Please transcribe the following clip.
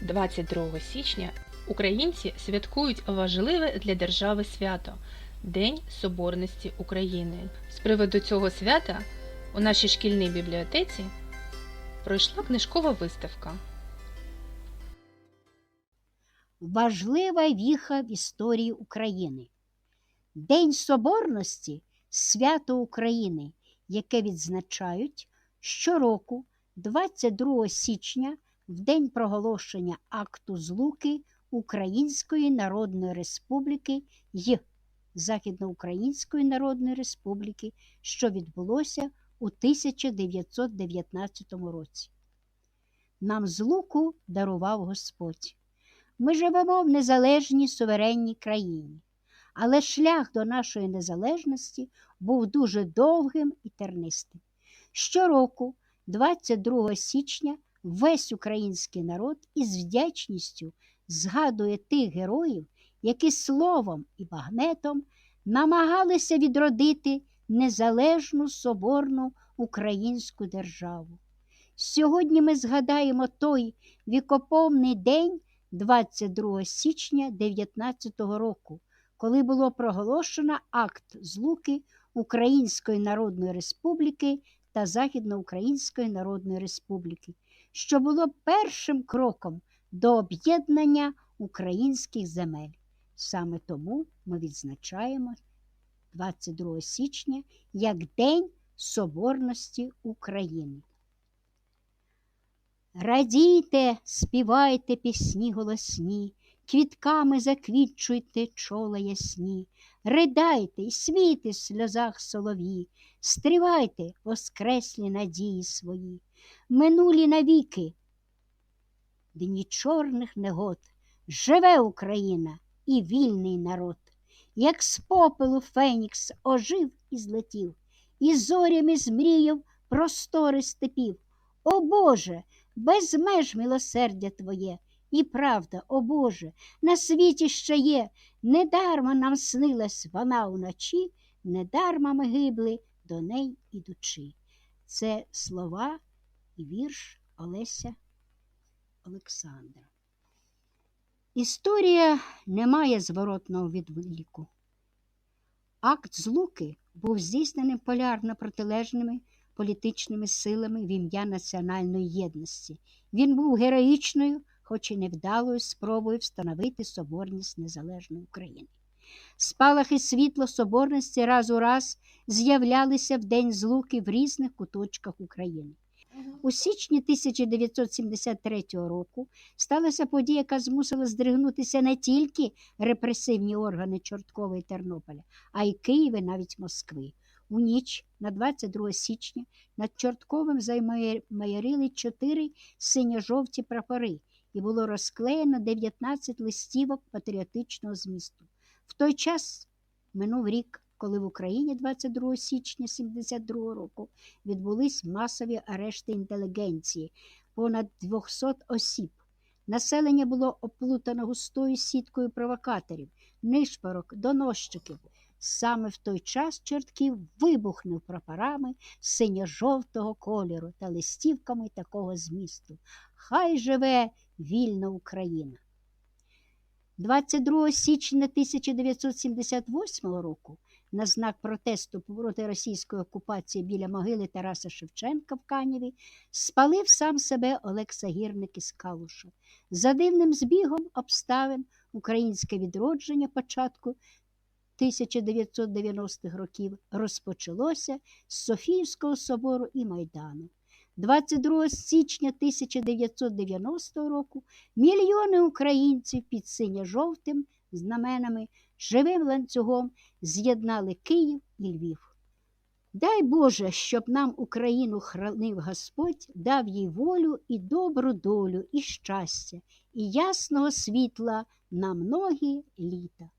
22 січня українці святкують важливе для держави свято День Соборності України. З приводу цього свята у нашій шкільній бібліотеці пройшла книжкова виставка. важлива віха в історії України. День Соборності свято України, яке відзначають щороку 22 січня в день проголошення акту злуки Української Народної Республіки й Західноукраїнської Народної Республіки, що відбулося у 1919 році. Нам злуку дарував Господь. Ми живемо в незалежній суверенній країні, але шлях до нашої незалежності був дуже довгим і тернистим. Щороку, 22 січня, весь український народ із вдячністю згадує тих героїв, які словом і багнетом намагалися відродити незалежну соборну українську державу. Сьогодні ми згадаємо той вікоповний день. 22 січня 19 року, коли було проголошено акт злуки Української Народної Республіки та Західноукраїнської Народної Республіки, що було першим кроком до об'єднання українських земель. Саме тому ми відзначаємо 22 січня як День Соборності України. Радійте, співайте пісні голосні, квітками заквітчуйте чола ясні, ридайте й світи в сльозах солові, стрівайте воскреслі надії свої, минулі навіки, дні чорних негод, живе Україна і вільний народ, як з попелу Фенікс ожив і злетів, і зорями змріяв простори степів. О Боже! без меж милосердя Твоє, і правда, о Боже, на світі ще є, недарма нам снилась вона вночі, недарма ми гибли до неї ідучи. Це слова і вірш Олеся Олександра. Історія не має зворотного відліку. Акт злуки був здійсненим полярно протилежними політичними силами в ім'я національної єдності. Він був героїчною, хоч і невдалою спробою встановити соборність незалежної України. Спалахи світло соборності раз у раз з'являлися в день злуки в різних куточках України. У січні 1973 року сталася подія, яка змусила здригнутися не тільки репресивні органи Чорткова і Тернополя, а й Києва, навіть Москви. У ніч на 22 січня над Чортковим займаярили чотири синьо-жовті прапори і було розклеєно 19 листівок патріотичного змісту. В той час минув рік, коли в Україні 22 січня 72 року відбулись масові арешти інтелігенції, понад 200 осіб. Населення було оплутано густою сіткою провокаторів, нишпорок, доносчиків. Саме в той час чортків вибухнув прапорами синьо-жовтого кольору та листівками такого змісту. Хай живе вільна Україна. 22 січня 1978 року на знак протесту проти російської окупації біля могили Тараса Шевченка в Канєві спалив сам себе Олекса Гірник із Калуша. За дивним збігом обставин українське відродження початку 1990-х років розпочалося з Софіївського собору і Майдану. 22 січня 1990 року мільйони українців під синьо-жовтим знаменами живим ланцюгом з'єднали Київ і Львів. Дай Боже, щоб нам Україну хранив Господь, дав їй волю і добру долю, і щастя, і ясного світла на многі літа.